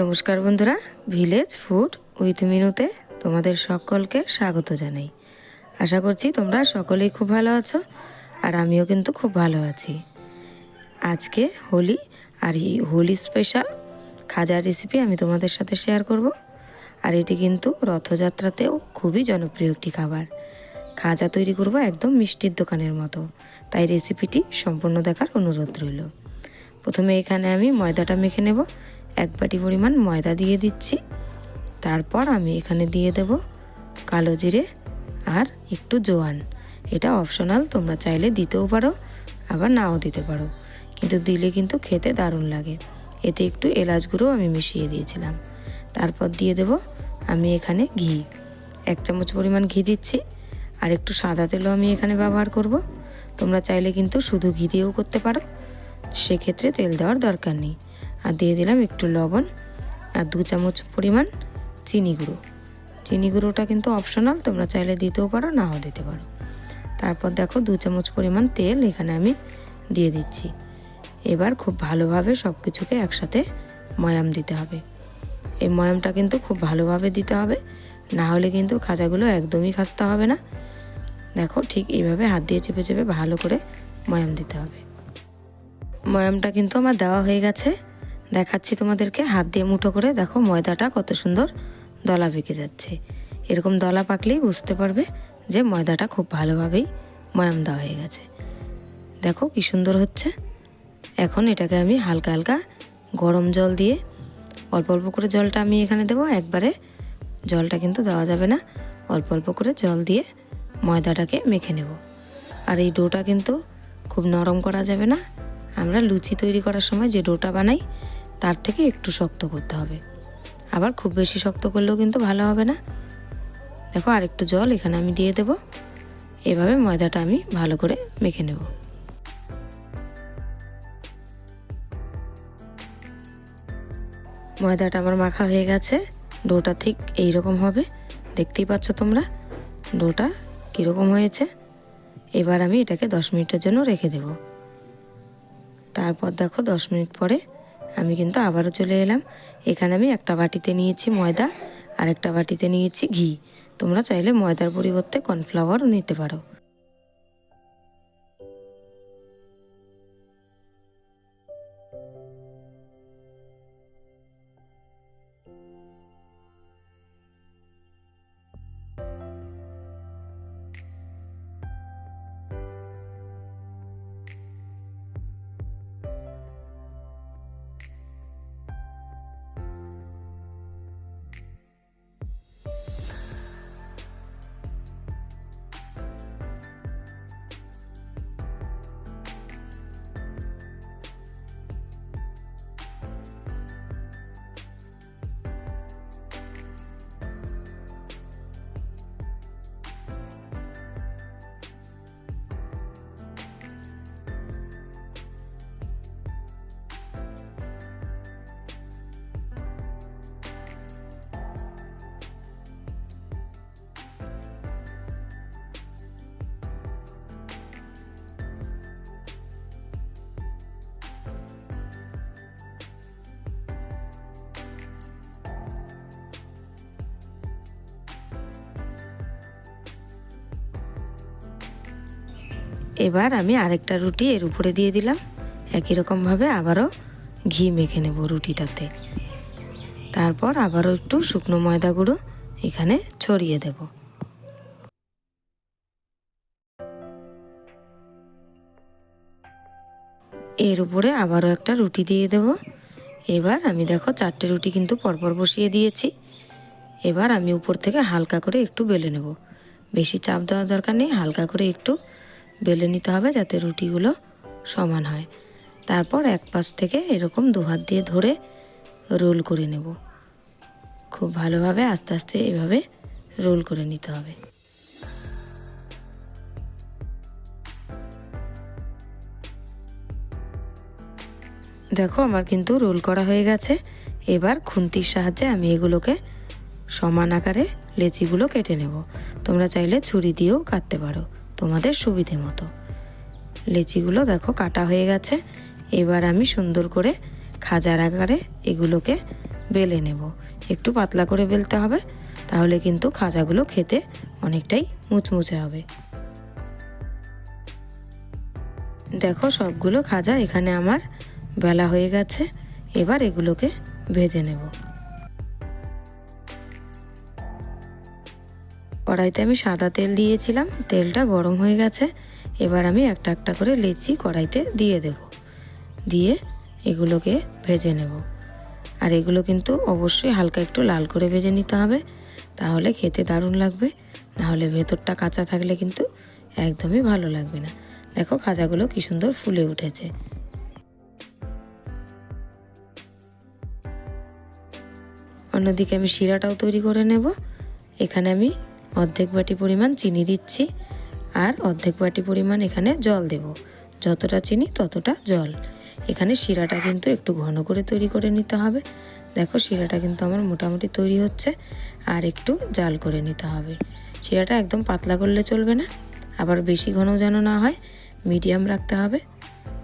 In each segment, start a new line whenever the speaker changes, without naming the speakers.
নমস্কার বন্ধুরা village food with মিনুতে তোমাদের সকলকে স্বাগত জানাই। আশা করছি তোমরা সকলেই খুব ভালো আছো আর আমিও কিন্তু খুব ভালো আছি। আজকে হোলি আর এই হোলি স্পেশাল খাজার রেসিপি আমি তোমাদের সাথে শেয়ার করব। আর এটি কিন্তু রথযাত্রাতেও খুবই জনপ্রিয় একটি খাবার। খাজা তৈরি করব একদম মিষ্টির দোকানের মতো। তাই রেসিপিটি সম্পূর্ণ দেখার অনুরোধ রইল। প্রথমে এখানে আমি ময়দাটা মেখে নেব। এক বাটি পরিমাণ ময়দা দিয়ে দিচ্ছি। তারপর আমি এখানে দিয়ে দেব কালো জিরে আর একটু জোয়ান। এটা অপশনাল, তোমরা চাইলে দিতেও পারো, আবার নাও দিতে পারো। কিন্তু দিলে কিন্তু খেতে দারুণ লাগে। এতে একটু এলাচ গুঁড়ো আমি মিশিয়ে দিয়েছিলাম। তারপর দিয়ে দেব আমি এখানে ঘি। এক চামচ পরিমাণ ঘি দিচ্ছি, আর একটু সাদা তেলও আমি এখানে ব্যবহার করব। তোমরা চাইলে কিন্তু শুধু ঘি দিয়েও করতে পারো। সেক্ষেত্রে তেল দেওয়ার দরকার নেই। আর দিয়ে দিলাম একটু লবণ আর দু চামচ পরিমাণ চিনি গুঁড়ো। চিনি গুঁড়োটা কিন্তু অপশনাল তোমরা চাইলে দিতেও পারো, নাও দিতে পারো। তারপর দেখো দু চামচ পরিমাণ তেল এখানে আমি দিয়ে দিচ্ছি। এবার খুব ভালোভাবে সব কিছুকে একসাথে ময়াম দিতে হবে। এই ময়ামটা কিন্তু খুব ভালোভাবে দিতে হবে, না হলে কিন্তু খাজাগুলো একদমই খাস্তা হবে না। দেখো ঠিক এইভাবে হাত দিয়ে চেপে চেপে ভালো করে ময়াম দিতে হবে। ময়ামটা কিন্তু আমার দেওয়া হয়ে গেছে। দেখাচ্ছি তোমাদেরকে। হাত দিয়ে মুঠো করে দেখো ময়দাটা কত সুন্দর দলা পেকে যাচ্ছে। এরকম দলা পাকলেই বুঝতে পারবে যে ময়দাটা খুব ভালোভাবেই ময়াম দেওয়া হয়ে গেছে। দেখো কি সুন্দর হচ্ছে। এখন এটাকে আমি হালকা হালকা গরম জল দিয়ে অল্প অল্প করে জলটা আমি এখানে দেবো। একবারে জলটা কিন্তু দেওয়া যাবে না। অল্প অল্প করে জল দিয়ে ময়দাটাকে মেখে নেব। আর এই ডোটা কিন্তু খুব নরম করা যাবে না। আমরা লুচি তৈরি করার সময় যে ডোটা বানাই তার থেকে একটু শক্ত করতে হবে। আবার খুব বেশি শক্ত করলেও কিন্তু ভালো হবে না। দেখো আরেকটু জল এখানে আমি দিয়ে দেব। এভাবে ময়দাটা আমি ভালো করে মেখে নেব। ময়দাটা আমার মাখা হয়ে গেছে। ডোটা ঠিক এই রকম হবে। দেখতেই পাচ্ছ তোমরা? ডোটা কীরকম হয়েছে? এবার আমি এটাকে দশ মিনিটের জন্য রেখে দেব। তারপর দেখো দশ মিনিট পরে আমি কিন্তু আবারও চলে এলাম। এখানে আমি একটা বাটিতে নিয়েছি ময়দা আর একটা বাটিতে নিয়েছি ঘি। তোমরা চাইলে ময়দার পরিবর্তে কর্নফ্লাওয়ারও নিতে পারো। এবার আমি আরেকটা রুটি এর উপরে দিয়ে দিলাম। একই রকমভাবে আবারও ঘি মেখে নেব রুটিটাতে। তারপর আবারও একটু শুকনো ময়দা গুঁড়ো এখানে ছড়িয়ে দেব। এর উপরে আবারও একটা রুটি দিয়ে দেব। এবার আমি দেখো চারটে রুটি কিন্তু পরপর বসিয়ে দিয়েছি। এবার আমি উপর থেকে হালকা করে একটু বেলে নেব। বেশি চাপ দেওয়ার দরকার নেই, হালকা করে একটু বেলে নিতে হবে যাতে রুটিগুলো সমান হয়। তারপর এক পাশ থেকে এরকম দু হাত দিয়ে ধরে রোল করে নেব। খুব ভালোভাবে আস্তে আস্তে এভাবে রোল করে নিতে হবে। দেখো আমার কিন্তু রোল করা হয়ে গেছে। এবার খুন্তির সাহায্যে আমি এগুলোকে সমান আকারে লেচিগুলো কেটে নেব। তোমরা চাইলে ছুরি দিয়েও কাটতে পারো। তোমাদের সুবিধে মতো। লেচিগুলো দেখো কাটা হয়ে গেছে। এবার আমি সুন্দর করে খাজার আকারে এগুলোকে বেলে নেব। একটু পাতলা করে বেলতে হবে, তাহলে কিন্তু খাজাগুলো খেতে অনেকটাই মুচমুচে হবে। দেখো সবগুলো খাজা এখানে আমার বেলা হয়ে গেছে। এবার এগুলোকে ভেজে নেব। কড়াইতে আমি সাদা তেল দিয়েছিলাম, তেলটা গরম হয়ে গেছে। এবার আমি একটা একটা করে লেচি কড়াইতে দিয়ে দেব। দিয়ে এগুলোকে ভেজে নেব। আর এগুলো কিন্তু অবশ্যই হালকা একটু লাল করে ভেজে নিতে হবে। তাহলে খেতে দারুণ লাগবে। নাহলে ভেতরটা কাঁচা থাকলে কিন্তু একদমই ভালো লাগবে না। দেখো খাজাগুলো কি সুন্দর ফুলে উঠেছে। অন্যদিকে আমি শিরাটাও তৈরি করে নেব। এখানে আমি অর্ধেক বাটি পরিমাণ চিনি দিচ্ছি আর অর্ধেক বাটি পরিমাণ এখানে জল দেব। যতটা চিনি ততটা জল। এখানে শিরাটা কিন্তু একটু ঘন করে তৈরি করে নিতে হবে। দেখো শিরাটা কিন্তু আমার মোটামুটি তৈরি হচ্ছে আর একটু জাল করে নিতে হবে। শিরাটা একদম পাতলা করলে চলবে না, আবার বেশি ঘন যেন না হয়, মিডিয়াম রাখতে হবে।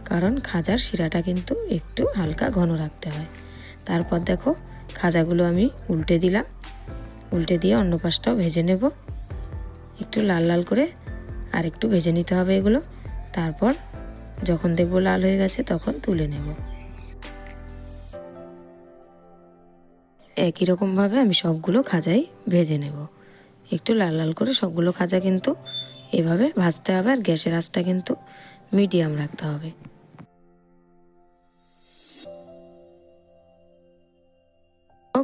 কারণ খাজার শিরাটা কিন্তু একটু হালকা ঘন রাখতে হয়। তারপর দেখো খাজাগুলো আমি উল্টে দিলাম। উল্টে দিয়ে অন্য পাশটাও ভেজে নেব। একটু লাল লাল করে আর একটু ভেজে নিতে হবে এগুলো। তারপর যখন দেখব লাল হয়ে গেছে তখন তুলে নেব। একই রকমভাবে আমি সবগুলো খাজাই ভেজে নেব। একটু লাল লাল করে সবগুলো খাজা কিন্তু এভাবে ভাজতে হবে আর গ্যাসের আঁচটা কিন্তু মিডিয়াম রাখতে হবে।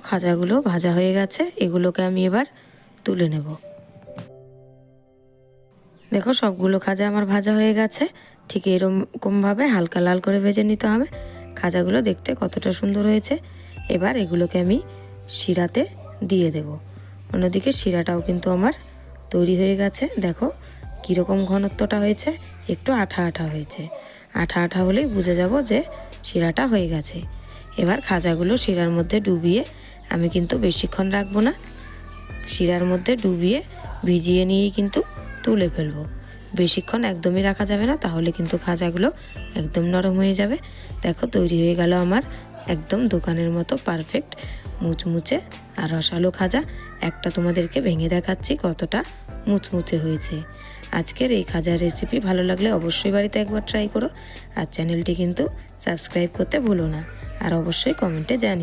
খাজাগুলো ভাজা হয়ে গেছে, এগুলোকে আমি এবার তুলে নেব। দেখো, সবগুলো খাজা আমার ভাজা হয়ে গেছে। ঠিক এরকমভাবে হালকা লাল করে ভেজে নিতে হবে। খাজাগুলো দেখতে কতটা সুন্দর হয়েছে। এবার এগুলোকে আমি শিরাতে দিয়ে দেব। অন্যদিকে শিরাটাও কিন্তু আমার তৈরি হয়ে গেছে। দেখো, কীরকম ঘনত্বটা হয়েছে। একটু আঠা আঠা হয়েছে। আঠা আঠা হলেই বুঝে যাব যে শিরাটা হয়ে গেছে। এবার খাজাগুলো শিরার মধ্যে ডুবিয়ে আমি কিন্তু বেশিক্ষণ রাখব না। শিরার মধ্যে ডুবিয়ে ভিজিয়ে নিয়েই কিন্তু তুলে ফেলব। বেশিক্ষণ একদমই রাখা যাবে না, তাহলে কিন্তু খাজাগুলো একদম নরম হয়ে যাবে। দেখো, তৈরি হয়ে গেল আমার একদম দোকানের মতো পারফেক্ট মুচমুচে আর রসালো খাজা। একটা তোমাদেরকে ভেঙে দেখাচ্ছি কতটা মুচমুচে হয়েছে। আজকের এই খাজার রেসিপি ভালো লাগলে অবশ্যই বাড়িতে একবার ট্রাই করো। আর চ্যানেলটি কিন্তু সাবস্ক্রাইব করতে ভুলো না। আর অবশ্যই কমেন্টে জানি